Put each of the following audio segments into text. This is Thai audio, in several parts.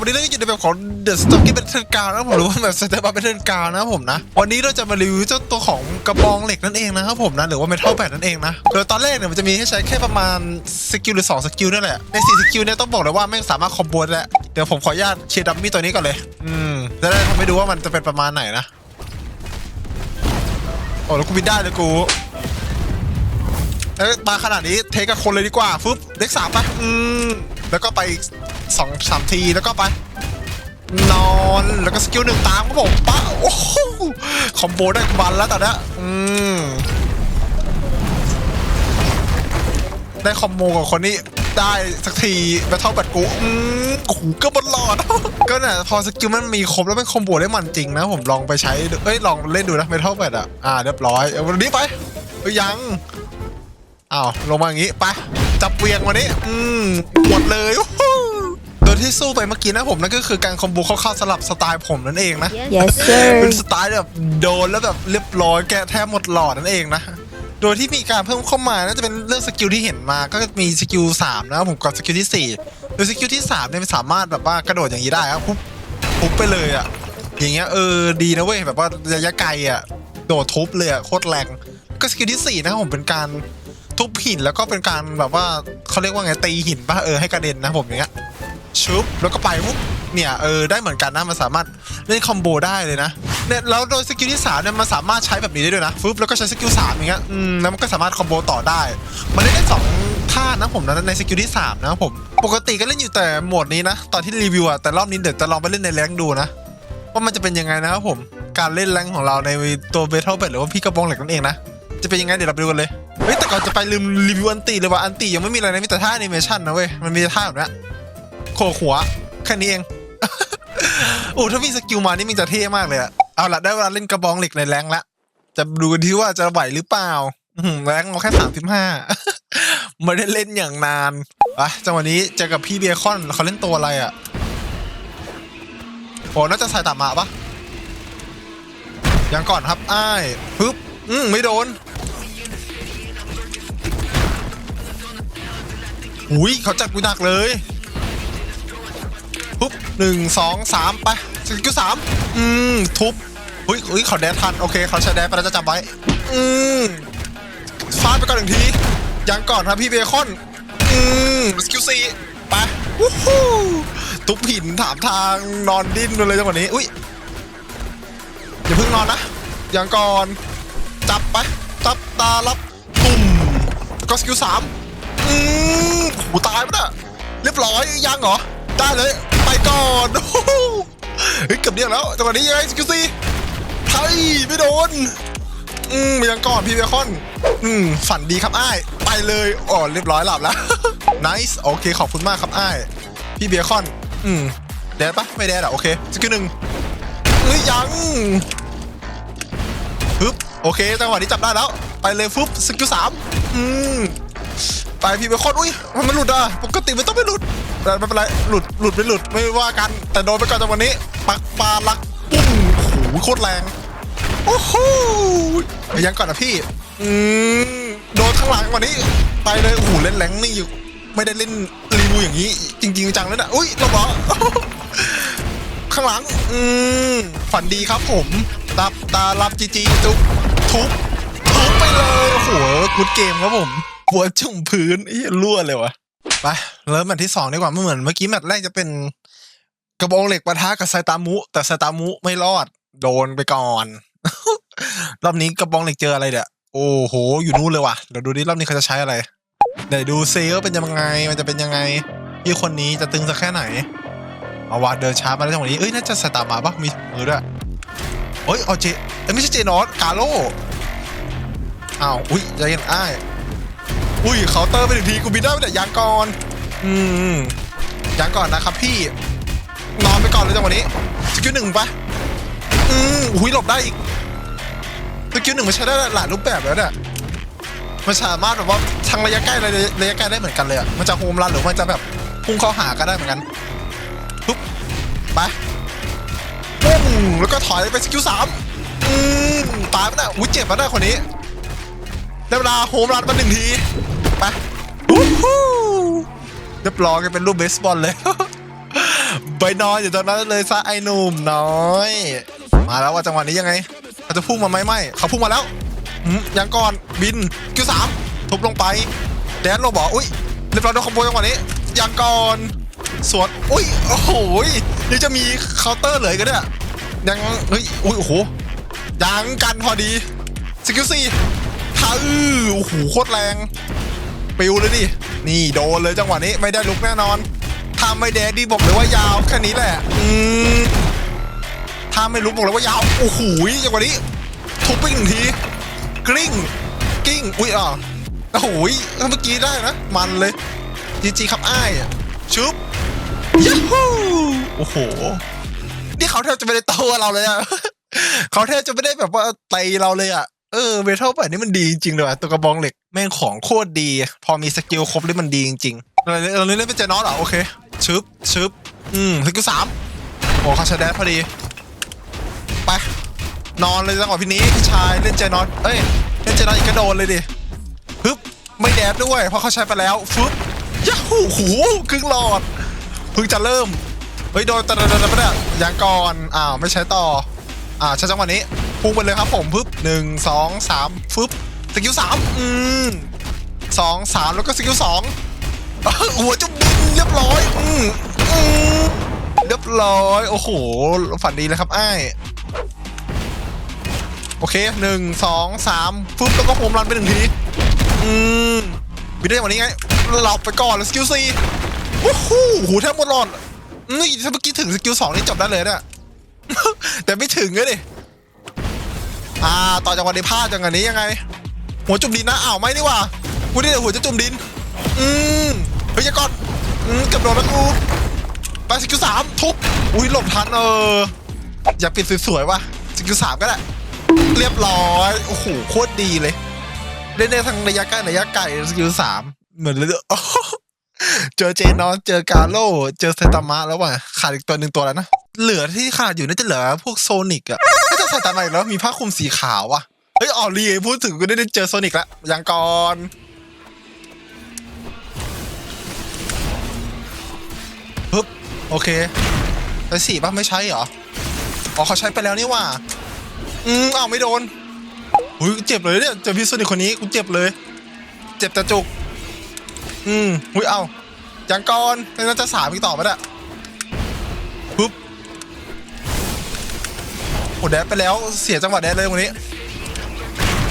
วันนี้เราก็อยู่ในแบบของ The s t o c k y เป็นเทิร์นการนะผมหรือว่าแบบสเตปเป็นเทิร์นการนะผมนะ วันนี้เราจะมารีวิวเจ้าตัวของกระบองเหล็กนั่นเองนะครับผมนะ หรือว่าเมทัลแบดนั่นเองนะ โดยตอนแรกเนี่ยมันจะมีให้ใช้แค่ประมาณสกิลหรือ2สกิลนี่นแหละ ใน4สกิลเนี่ยต้องบอกเลยว่าไม่สามารถคอมโบได้แล้วเดี๋ยวผมขออนุญาตเคลียร์ดัมมี่ตัวนี้ก่อนเลย อืมจะได้ทำให้ดูว่ามันจะเป็นประมาณไหนนะ โอ้แล้วกูบินได้เลยกูเอ้ยมาขนาดนี้เทกับคนเลยดีกว่าฟึบเด็กสามไปอืม แล้วก็ไปสองสามทีแล้วก็ไป นอนแล้วก็สกิลหนึ่งตามครับผมปะโอ้โหคอมโบได้มันแล้วตอนนี้อืมได้คอมโบกับคนนี้ได้สักทีแบทเทิลแบทกูอืมโอ้โหก็บนหลอด ก็เนี่ยพอสกิลมันมีครบแล้วมันคอมโบได้มันจริงนะ ผมลองไปใช้เอ้ยลองเล่นดูนะแบทเทิลแบทอะอ่าเรียบร้อยเอาวันนี้ไปยัง อ้าวลงมาอย่างงี้ไปจับเวียงวันนี้ อืมหมดเลยวู้ฮู้โดยที่สู้ไปเมื่อกี้นะผมนั่นก็คือการคอมโบเข้าๆสลับสไตล์ผมนั่นเองนะ Yes เป็น sir สไตล์แบบโดนแล้วแบบเรียบร้อยแกะแทบหมดหลอดนั่นเองนะโดยที่มีการเพิ่มเข้ามาน่าจะเป็นเรื่องสกิลที่เห็นมา ก็มีสกิล3นะครับผมกับสกิลที่4โดยสกิลที่3เนี่ยมันสามารถแบบว่ากระโดดอย่างนี้ได้ครับปุ๊บปุ๊บไปเลยอะอย่างเงี้ยเออดีนะเว้ยแบบว่าระยะไกลอะโดดทุบเลยอะโคตรแรงก็สกิลที่สี่นะครับผมเป็นการ ทุบหินแล้วก็เป็นการแบบว่าเขาเรียกว่าไงตีหินป่ะเออให้กระเด็นนะผมอย่างเงี้ยชุบแล้วก็ไปปุ๊บเนี่ยเออได้เหมือนกันนะมันสามารถเล่นคอมโบได้เลยนะเนี่ยแล้วโดยสกิลที่สามเนี่ยมันสามารถใช้แบบนี้ได้ด้วยนะฟึบแล้วก็ใช้สกิลสามอย่างเงี้ยอืมแล้วมันก็สามารถคอมโบต่อได้ มันเล่นได้สองท่านะผมนะในสกิลที่สามนะผมปกติก็เล่นอยู่แต่โหมดนี้นะ ตอนที่รีวิวอะแต่รอบนี้เดี๋ยวจะลองไปเล่นในแรงดูนะว่ามันจะเป็นยังไงนะครับผมการเล่นแรงของเราในตัวเบทเทิลเบหรือว่าพี่กระบองเหล็กนั่นเองนะจะเป็นยังไงเดี๋ยวเราไปดูกันเลย เฮ้ยแต่ก่อนจะไปลืมรีวิวอันตีเลยว่าอันตียังไม่มีอะไรนะมีแต่ท่าแอนิเมชันนะเว้ยมันมีแต่ท่าแบบนี้โขกหัวแค่นี้เองโอ้ถ้ามีสกิลมานี่มันจะเท่มากเลยอะเอาละได้เวลาเล่นกระบองเหล็กในแรงแล้วจะดูกันที่ว่าจะไหวหรือเปล่าแรงเราแค่สามสิบห้าไม่ได้เล่นอย่างนานอะจังหวะนี้เจอกับพี่เบคอนเขาเล่นตัวอะไรอะโอ้น่าจะใส่ตามมาปะยังก่อนครับอ้ายปึ๊บอืมไม่โดน อุ้ยเขาจัดกูหนักเลยปุ๊บหนึ่งสองสามไปสกิลสามอืมทุบอุ้ยอุ้ยเขาแดนทันโอเคเขาใช้แดนไปแล้วจะจำไว้ อืมฟาดไปก่อนหนึ่งทียังก่อนครับพี่เบคอน อืมสกิลสี่ไปวู้ฮู้ทุบหินถามทางนอนดิ้นไปเลยจังหวะนี้อุ้ยอย่าเพิ่งนอนนะยังก่อนจับไปจับตารับตุ่มก็สกิลสามอืม หตายปะเนี่ยเรียบร้อยยังเหรอ ได้เลย ไปก่อนเฮ้ยเกือบเดียวแล้วจังหวะนี้ยังไงสกิลซีไทยไม่โดน อืมยังก่อนพี่เบคอน อืมฝันดีครับอ้าย ไปเลยอ๋อเรียบร้อยหลับแล้ว nice โอเคขอบคุณมากครับอ้าย พี่เบคอน อืมแดดปะไม่แดดอะโอเคสกิลหนึ่งเฮ้ยยังฮึบโอเคจังหวะนี้จับได้แล้ว ไปเลยฟึบสกิลสามอืม ไปพี่เบคอนอุ้ยมันมันหลุดอะปกติมันต้องไม่หลุดแต่ไม่เป็นไรหลุดหลุดไม่หลุดไม่ว่ากันแต่โดนไปก่อนจังวันนี้ ปักปลาลักปุ้งโอ้โหโคตรแรงโอ้โหยังก่อนนะพี่อืมโดนข้างหลังวันนี้ ไปเลยโอ้โหเล่นแรงนี่อยู่ไม่ได้เล่นรีวิวอย่างนี้ จริง ๆ จังเลยนะอุ้ยเราบอกข้างหลัง อืมฝันดีครับผมตับตาลับจีจีจุ๊บทุบทุบไปเลยโอ้โหกุดเกมครับผม หัวจุ่มพื้นไอ้เหี้ยรั่วเลยวะไปเริ่มแมตช์ที่สองดีกว่าไม่เหมือนเมื่อกี้แมตช์แรกจะเป็นกระบองเหล็กปะทะกับไซตามุ แต่ไซตามุไม่รอด โดนไปก่อน รอบนี้กระบองเหล็กเจออะไรเดี๋ยโอ้โห อยู่นู่นเลยว่ะเดี๋ยวดูดิรอบนี้เขาจะใช้อะไรเดี๋ยวดูเซลเป็นยังไงมันจะเป็นยังไงพี่คนนี้จะตึงสักแค่ไหนเอาวะเดินช้ามาแล้วจังหวะนี้เอ้ยน่าจะสตาร์มาปะมีมือด้วยเอ้ยเอาเจเอ้ยไม่ใช่เจนอสกาโลอ้าวอุ้ยใจเย็นอ้าย อุ้ยเคาน์เตอร์ไปหนึ่งทีกูบินได้ไปแต่ยางก่อนอืมยางก่อนนะครับพี่นอนไปก่อนเลยจังหวะนี้สกิลหนึ่งปะอืมอุ้ยหลบได้อีกสกิลหนึ่งมันใช้ได้หลายรูปแบบแล้วเนี่ยมันสามารถแบบว่าทางระยะใกล้ระยะไกล้ได้เหมือนกันเลยอะมันจะโฮมรันหรือมันจะแบบพุ่งเข้าหาก็ได้เหมือนกันปุ๊บไปปุ้งแล้วก็ถอยไปสกิลสามอืมตายไปแล้วอุ้ยเจ็บมาได้คนนี้ ได้เวลาโฮมรันมาหนึ่งที ไปฮู้เรียบร้อยกันเป็นรูปเบสบอลเลย ไปนอนอยู่ตรงนั้นเลยซะไอ้หนุ่มน้อย มาแล้วว่าจังหวะนี้ยังไงเขาจะพุ่งมาไหมไม่เขาพุ่งมาแล้วอยังก่อนบินคิวสามทุบลงไป แดนลงบอกอุ้ยเรียบร้อยโดนขโมยจังหวะนี้ยังก่อนสวนอุ้ยโอ้โหยังจะมีเคาน์เตอร์เหลือกันเนี่ยยังเฮ้ยอุ้ยโอ้โหยังกันพอดีสกิลสี่ ท้าอื้อโอ้โหโคตรแรงปิวเลยดิ นี่โดนเลยจังหวะนี้ไม่ได้ลุกแน่นอนถ้าไม่แดดดีบอกเลยว่ายาวแค่นี้แหละ อืมถ้าไม่ลุกบอกเลยว่ายาว โอ้โหจังหวะนี้ ทุบไปหนึ่งที กริ้งกิ้ง อุ้ยอะโอ้โหยเมื่อกี้ได้นะ มันเลย จีจีครับอ้ายชุบยัฮูโอ้โห นี่เขาแทบจะไม่ได้โตเราเลยอะเขาแทบจะไม่ได้แบบว่าไตเราเลยอะ เออเวทัลแบบนี้มันดีจริงๆเลยว่ะตัวกระบองเหล็กแม่งของโคตรดี พอมีสกิลครบนี่มันดีจริงๆเราเราเล่นเป็นเจนอสเหรอโอเคชึบชึบอืมสกิลสามโอ้เขาชาแดดพอดี ไป นอนเลยจังหวะพี่นี้พี่ชายเล่นเจนอสเอ้ยเล่นเจนอสอีกกระโดดเลยดิปึ๊บไม่แดดด้วยเพราะเขาใช้ไปแล้วฟึบยาหูหูครึ่งหลอดเพิ่งจะเริ่มเฮ้ยโดนตะตะตะตะตะยังก่อนอ้าวไม่ใช้ต่ออ่าใช้จังหวะนี้ พุ่งไปเลยครับผมปึ๊บหนึ่งสองสามฟึบสกิลสามอืมสองสามแล้วก็สกิลสองหัวจะบินเรียบร้อยอืมอืมเรียบร้อย โอ้โห ฝันดีเลยครับไอ้โอเคหนึ่งสองสามฟึบแล้วก็โฮมรันไปหนึ่งทีอืมวิได้วันนี้ไงเราไปก่อนแล้วสกิลสี่วู้ฮู้หูแทบหมดหลอดนี่ถ้าเมื่อกี้ถึงสกิลสองนี่จบได้เลยเนี่ยแต่ไม่ถึงเลยดิ อ่าต่อจากวันนี้พลาดจากอันนี้ยังไง หัวจุ่มดินนะอ้าวไม่นี่ว่ากูนี่เดี๋ยวหัวจะจุ่มดิน อืมเฮ้ยาก่อนอืมเกับโดนแล้วกูไปสกิลสามทุบอุ้ยหลบทันเอออยากปิดสวยๆว่ะสกิลสามก็ได้เรียบร้อยโอ้โหโคตรดีเลยเล่นได้ทั้งระยะใกล้ระยะไกลสกิลสามเหมือนเลยโอ้โหเจอเจนอนเจอกาโลเจอเซตามะแล้วว่ะขาดอีกตัวหนึ่งตัวแล้วนะ เหลือที่ขาดอยู่น่าจะเหลือพวกโซนิกอะไม่ใช่เซตามะอีกแล้วมีผ้าคลุมสีขาวอะเฮ้ยออรีพูดถึงก็ได้เจอโซนิกแล้วยังก่อนปึ๊บโอเคไปสี่ป่ะไม่ใช่เหรออ๋อเขาใช้ไปแล้วนี่ว่า อืมอ้าวไม่โดนอุ้ยเจ็บเลยเนี่ยเจอพี่โซนิกคนนี้กูเจ็บเลย เจ็บแต่จุก อืมอุ้ยเอายังก่อนน่าจะสามอีกต่อไปละ โอ้แดดไปแล้วเสียจังหวะแดดเลยวันนี้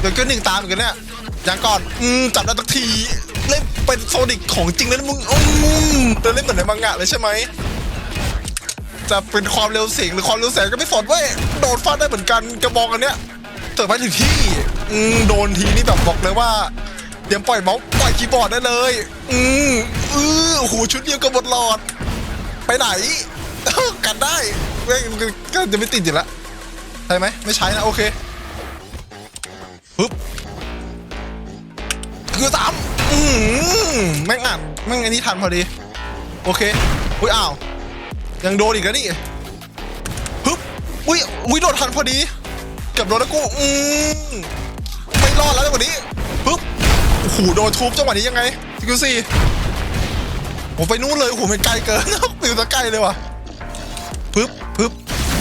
เดี๋ยวก็หนึ่งตามอีกแล้วเนี่ยยังก่อนอืมจับได้ตักทีเล่นเป็นโซนิกของจริงเลยนะมึงอืมจะเล่นเหมือนในมังงะเลยใช่ไหมจะเป็นความเร็วเสียงหรือความเร็วแสงก็ไม่สนเว้ยโดนฟาดได้เหมือนกันกระบอกอันเนี้ยเติมไปถึงที่อืมโดนทีนี่แบบบอกเลยว่าเตรียมปล่อยเมาส์ปล่อยคีย์บอร์ดได้เลย อืมอืออ้โหชุดเดียวกับหมดหลอด ไปไหนกันได้แม่งก็จะไม่ติดอยู่แล้ว ใช่ไหมไม่ใช้นะ โอเคปึ๊บคือสามอืมแม่งอ่านแม่งอันนี้ทันพอดี โอเค อุ้ยอ้าว ยังโดนอีกแล้วนี่ฮึบอุ้ยอุ้ยโดนทันพอดี เกับโดนแล้วกู อืมไม่รอดแล้วจังหวะนี้ฮึบโอ้โหโดนทุบจังหวะนี้ยังไงซิคิวซี่ผมไปนู่นเลยโอ้โหมันไกลเกินปิวตะไกลเลยว่ะปึ๊บปึ๊บ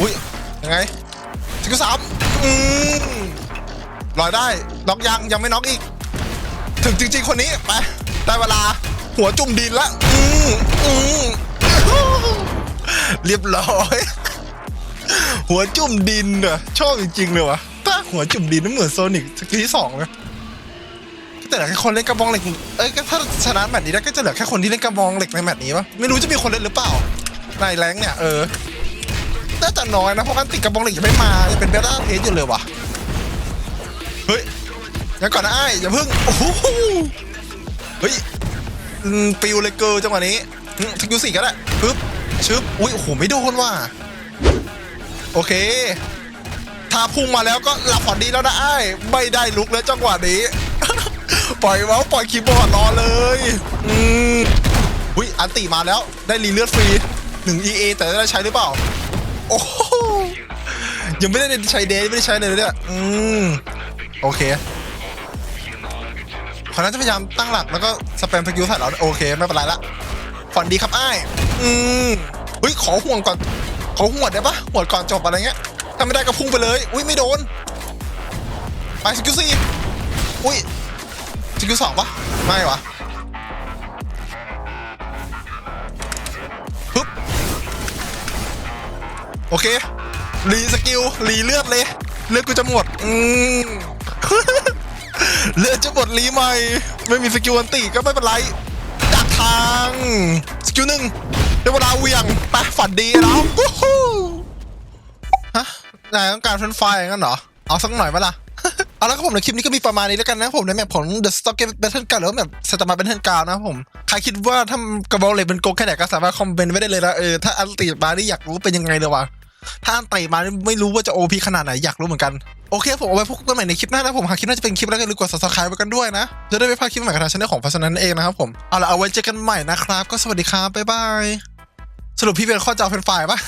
อุ้ยยังไง คิวสามอืมลอยได้น็อกยังยังไม่น็อกอีก ถึงจริง ๆ คนนี้ไปได้เวลาหัวจุ่มดินละอืมอืมเรียบร้อย หัวจุ่มดินอะชอบจริงๆเลยวะถ้าหัวจุ่มดินนั่นเหมือนโซนิกสกีสองเลยแต่เหลือแค่คนเล่นกระบองเหล็กเอ้ยก็ถ้าชนะแมตช์นี้ได้ก็จะเหลือแค่คนที่เล่นกระบองเหล็กในแมตช์นี้ปะไม่รู้จะมีคนเล่นหรือเปล่าในแรงเนี่ยเออ จะน้อยนะ เพราะกันติดกระบองเหล็กยังไม่มายังเป็นเบต้าเทสอยู่เลยวะเฮ้ยยังก่อนนะไอ้อย่าเพิ่ง โอ้โหเฮ้ยปิวเลยเกิร์จังหวะนี้อืมสกิลสี่ก็ได้ปึ๊บชึบอุ้ยโอ้โหไม่โดนว่ะโอเค ถ้าพุ่งมาแล้วก็หลับฝันดีแล้วนะไอ้ไม่ได้ลุกแล้วจังหวะนี้ ปล่อยเมาส์ปล่อยคีย์บอร์ดรอเลยอืมอุ้ยอันติมาแล้วได้รีเลือดฟรีหนึ่ง EA แต่ได้ใช้หรือเปล่า โอ้โหยังไม่ได้ใช้เดย์ไม่ได้ใช้เลยเนี่ยอืมโอเคเขาน่าจะพยายามตั้งหลักแล้วก็สแปมสกิลใส่เราโอเค ไม่เป็นไรละฝันดีครับไอ้ายอืมเฮ้ยขอห่วงก่อนขอห่วงได้ปะห่วงก่อนจบอะไรเงี้ยถ้าไม่ได้ก็พุ่งไปเลยอุ้ยไม่โดนไปสกิลสี่อุ้ยสกิลสองปะไม่วะ โอเค รีสกิล รีเลือดเลย เลือดกูจะหมด อืมเลือดจะหมดรีใหม่ ไม่มีสกิลอันติก็ไม่เป็นไรดักทาง สกิลหนึ่งได้เวลาเวียงไปฝันดีแล้วฮู้ฮะนายต้องการเฟรนช์ฟรายอย่างนั้นเหรอ เอาสักหน่อยปะล่ะเอาแล้วครับผมในคลิปนี้ก็มีประมาณนี้แล้วกันนะผมในแมปของ The Stock Game Battle Ground หรือแบบสตาร์มาเป็นเทนการนะผม ใครคิดว่าถ้ากระบอกเหล็กเป็นโกงแค่ไหนก็สามารถคอมเมนต์ไว้ได้เลยนะเออถ้าอันติมานี่อยากรู้เป็นยังไงเลยวะ ถ้าอันไต่มาไม่รู้ว่าจะโอพีขนาดไหนอยากรู้เหมือนกัน โอเคผมเอาไว้พบกันใหม่ในคลิปหน้านะผมหากคลิปน้าจะเป็นคลิปแล้วก็อย่าลืมกด subscribe ไว้กันด้วยนะ จะได้ไม่พลาดคลิปใหม่ของทางช่องของพัชนันเองนะครับผมเอาละเอาไว้เจอกันใหม่นะครับ ก็สวัสดีครับบ๊ายบายสรุปพี่เป็นข้อจะเอาเป็นฝ่ายปะ